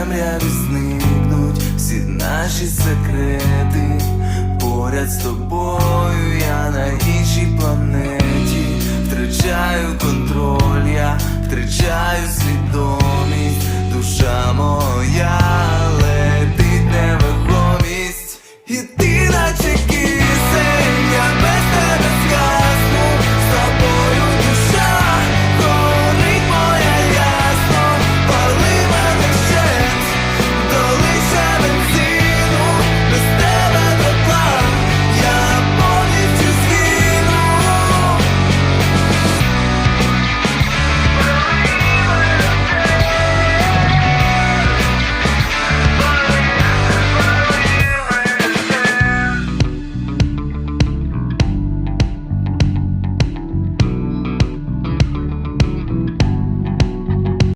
темряві зникнуть всі наші секрети. Поряд з тобою я на іншій планеті, втрачаю контроль, я втрачаю свідомість, душа моя